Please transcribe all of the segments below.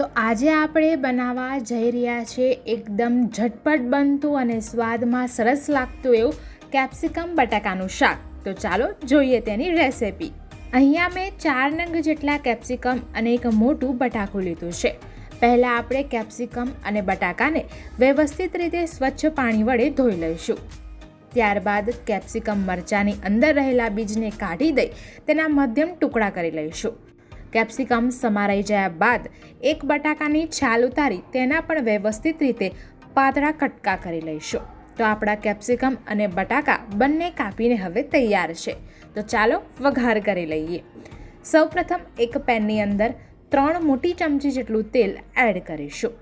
તો આજે આપણે બનાવવા જઈ રહ્યા છીએ એકદમ ઝટપટ બનતું અને સ્વાદમાં સરસ લાગતું એવું કેપ્સિકમ બટાકાનું શાક. તો ચાલો જોઈએ તેની રેસિપી. અહીંયા મેં ચાર નંગ જેટલા કેપ્સિકમ અને એક મોટું બટાકું લીધું છે. પહેલાં આપણે કેપ્સિકમ અને બટાકાને વ્યવસ્થિત રીતે સ્વચ્છ પાણી વડે ધોઈ લઈશું. ત્યારબાદ કેપ્સિકમ મરચાંની અંદર રહેલા બીજને કાઢી દઈ તેના મધ્યમ ટુકડા કરી લઈશું. કેપ્સિકમ સમારાઈ ગયા બાદ એક બટાકાની છાલ ઉતારી તેના પણ વ્યવસ્થિત રીતે પાતળા કટકા કરી લઈશું. તો આપણા કેપ્સિકમ અને બટાકા બંને કાપીને હવે તૈયાર છે. તો ચાલો વઘાર કરી લઈએ. સૌપ્રથમ એક પેનની અંદર ત્રણ મોટી ચમચી જેટલું તેલ એડ કરીશું.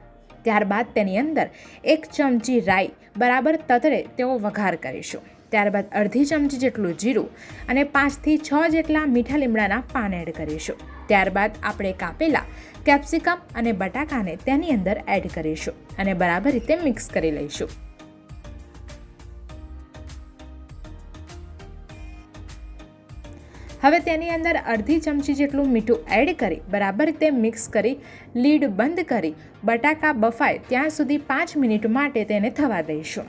ત્યારબાદ તેની અંદર એક ચમચી રાઈ બરાબર તતરે તેવો વઘાર કરીશું. ત્યારબાદ અડધી ચમચી જેટલું જીરું અને પાંચથી છ જેટલા મીઠા લીમડાના પાન એડ કરીશું. ત્યારબાદ આપણે કાપેલા કેપ્સિકમ અને બટાકાને તેની અંદર એડ કરીશું અને બરાબર રીતે મિક્સ કરી લઈશું. હવે તેની અંદર અડધી ચમચી જેટલું મીઠું એડ કરી બરાબર રીતે મિક્સ કરી લીડ બંધ કરી બટાકા બફાય ત્યાં સુધી પાંચ મિનિટ માટે તેને થવા દઈશું.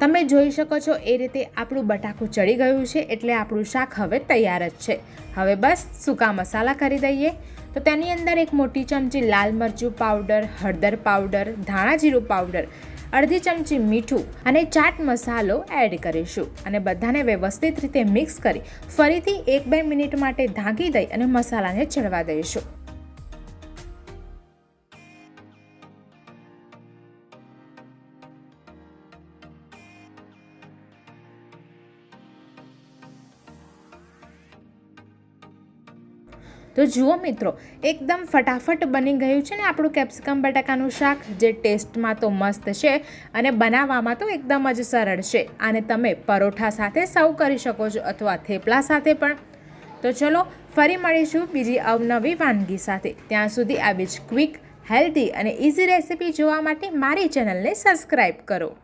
તમે જોઈ શકો છો એ રીતે આપણું બટાકું ચડી ગયું છે એટલે આપણું શાક હવે તૈયાર જ છે. હવે બસ સૂકા મસાલા કરી દઈએ. તો તેની અંદર એક મોટી ચમચી લાલ મરચું પાવડર, હળદર પાવડર, ધાણા જીરું પાવડર, અડધી ચમચી મીઠું અને ચાટ મસાલો એડ કરીશું. અને બધાને વ્યવસ્થિત રીતે મિક્સ કરી ફરીથી એક બે મિનિટ માટે ઢાંકી દઈ અને મસાલાને ચડવા દઈશું. તો જુઓ મિત્રો, એકદમ ફટાફટ બની ગયું છે ને આપણું કેપ્સિકમ બટાકાનું શાક, જે ટેસ્ટમાં તો મસ્ત છે અને બનાવવામાં તો એકદમ જ સરળ છે. આને તમે પરોઠા સાથે સર્વ કરી શકો છો અથવા થેપલા સાથે પણ. તો ચલો, ફરી મળીશું બીજી અવનવી વાનગી સાથે. ત્યાં સુધી આવી જ ક્વિક હેલ્ધી અને ઇઝી રેસિપી જોવા માટે મારી ચેનલને સબસ્ક્રાઈબ કરો.